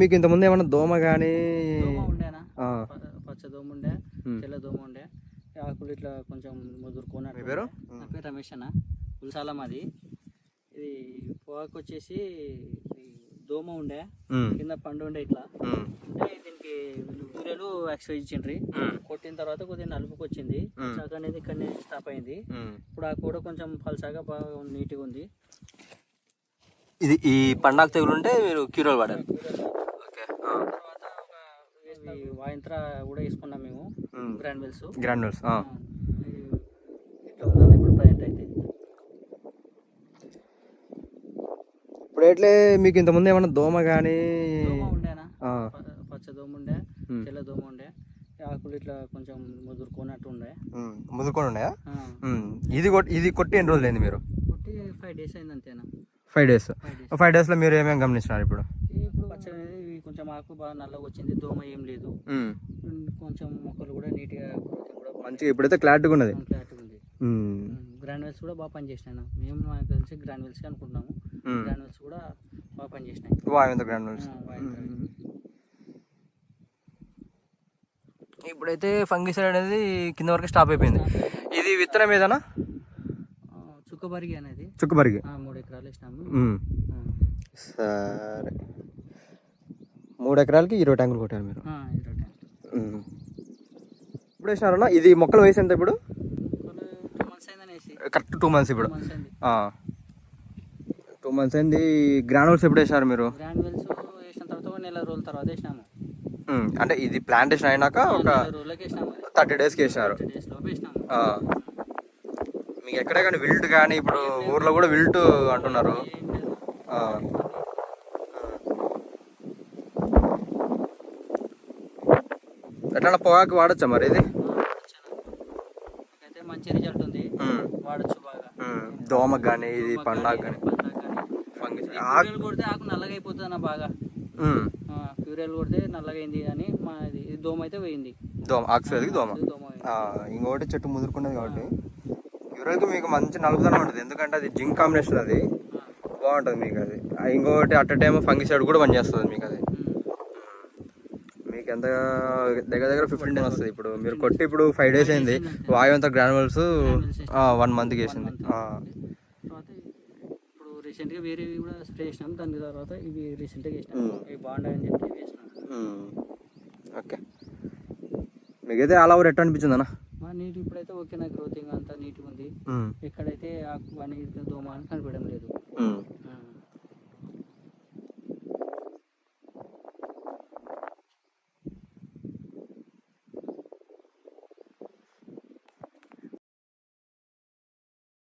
మీకు ఇంతకుముందు ఏమన్నా దోమ కానీ ఉండేనా? పచ్చ దోమ ఉండే. తెల్ల దోమ ఉండే. ఆకులు ఇట్లా కొంచెం ముదురుకున్నట్టు మీ పేరు? నా పేరు రమేష్ అన్న. పులిసాల మాది. ఇది పొగాకు వచ్చేసి దోమ ఉండే కింద పండు ఉండే ఇట్లా. అంటే దీనికి ఊరేలు ఎక్స్ట్రా ఇచ్చిండ్రి. కొట్టిన తర్వాత కొద్దిగా నలుపుకి వచ్చింది ఉమ్. సగం అనేది ఇక్కడనే స్టాప్ అయింది. ఇప్పుడు ఆ కూడా కొంచెం పల్సాగా బాగా నీట్గా ఉంది. ఇది ఈ పండాకు తెగులు ఉంటే మీరు క్యూరల్ పడారు ఓకే తర్వాత ఒక ఈ వాయంత్ర కూడా వేసుకున్నాం మేము. గ్రాన్యువల్స్ గ్రాన్యుల్స్ ఇట్లా ఉందని ఇప్పుడు ప్రజెంట్ అయితే. ఇప్పుడు ఎట్లే మీకు ఇంతకుముందు ఏమన్నా దోమ కానీ ఉండేనా? పచ్చ దోమ ఉండే. తెల్ల దోమ ఉండే. ఆకులు ఇట్లా కొంచెం ముదురుకున్నట్టు ఉండే. ముదురుకొని. ఉమ్, ఇది కొట్టి ఇది కొట్టి ఎన్ని రోజులు అయింది మీరు? కొట్టి ఫైవ్ డేస్ అయింది అంతేనా? Five days five days five డేస్లో మీరు ఏమేమి గమనించినారు ఇప్పుడు? ఇప్పుడు పచ్చ అనేది కొంచెం ఆకు బాగా నల్లగా వచ్చింది దోమ ఏం లేదు. కొంచెం మొక్కలు కూడా నీట్గా మంచిగా ఇప్పుడైతే క్లారిటీగా ఉన్నది. క్లారిటీ ఉంది. గ్రాన్యువల్స్ కూడా బాగా పనిచేసినాయి మేము నాకు తెలిసి గ్రాన్యువల్స్ అనుకుంటున్నాము. గ్రాన్యువల్స్ కూడా బాగా పనిచేసినాయి. ఆ, వాయువంత. ఇప్పుడైతే ఫంగిసైడ్ అనేది కింద వరకు స్టాప్ అయిపోయింది. ఇది విత్తనం ఏదన్నా? ఆ, చుక్కబరిగి అనేది. చుక్కబరిగి ఆ, మూడు ఎకరాలు. ఆ, సరే. మూడు ఎకరాలకి ఇరవై ట్యాంకులు కొట్టారు మీరు. ఇప్పుడు వేసినారన్నా ఇది మొక్కలు వేసి ఎంత ఇప్పుడు? కరెక్ట్ టూ మంత్స్ ఇప్పుడు. టూ మంత్స్ అయింది. గ్రానుల్స్ ఎప్పుడు వేసినారు మీరు? నెల రోజుల తర్వాత వేసినాము. అంటే ఇది ప్లాంటేషన్ అయినాక ఒక థర్టీ డేస్కి వేసినారు. మీకు ఎక్కడే కానీ విల్ట్ కానీ ఇప్పుడు ఊర్లో కూడా విల్ట్ అంటున్నారు ఏం లేదు. ఆ. ఎట్లా పొగాకు వాడచ్చా మరి ఇది? మంచి రిజల్ట్ ఉంది. వాడచ్చు బాగా. దోమకు కానీ ఇది పండాకు కానీ, కొడితే ఆకు నల్లగా అయిపోతుంది బాగా క్యూరియల్ కొడితే నల్లగా అయింది అని మా ఇది దోమ అయితే పోయింది దోమ. ఆక్సిజన్కి దోమ దోమ ఇంకొకటి చెట్టు ముదురుకున్నది కాబట్టి. యూరల్కి మీకు మంచి నలుపుదనం ఉంటుంది. ఎందుకంటే అది జింక్ కాంబినేషన్ అది. బాగుంటుంది మీకు అది. ఇంకొకటి అట్ టైం ఫంగిసైడ్ కూడా పనిచేస్తుంది మీకు అది. మీకు ఎంత దగ్గర దగ్గర ఫిఫ్టీన్ డేస్ వస్తుంది ఇప్పుడు. మీరు కొట్టి ఇప్పుడు ఫైవ్ డేస్ అయింది. వాయువంత గ్రానువల్స్ వన్ మంత్కి వేసింది. ఇప్పుడు రీసెంట్గా వేరే కూడా స్ప్రే చేసినాం. దాని తర్వాత ఇవి రీసెంట్గా వేసినాం. ఉమ్. ఇవి బాగుంటాయని చెప్పి వేసినాం. ఓకే మీకైతే ఆల్ ఓవర్ ఎట్లా అనిపించింది అన్న? మా నీటి ఇప్పుడైతే ఓకే నా గ్రోతింగ్ అంతా నీట్గా ఉంది. ఉమ్. ఎక్కడైతే అని దోమ అని కనిపించడం లేదు.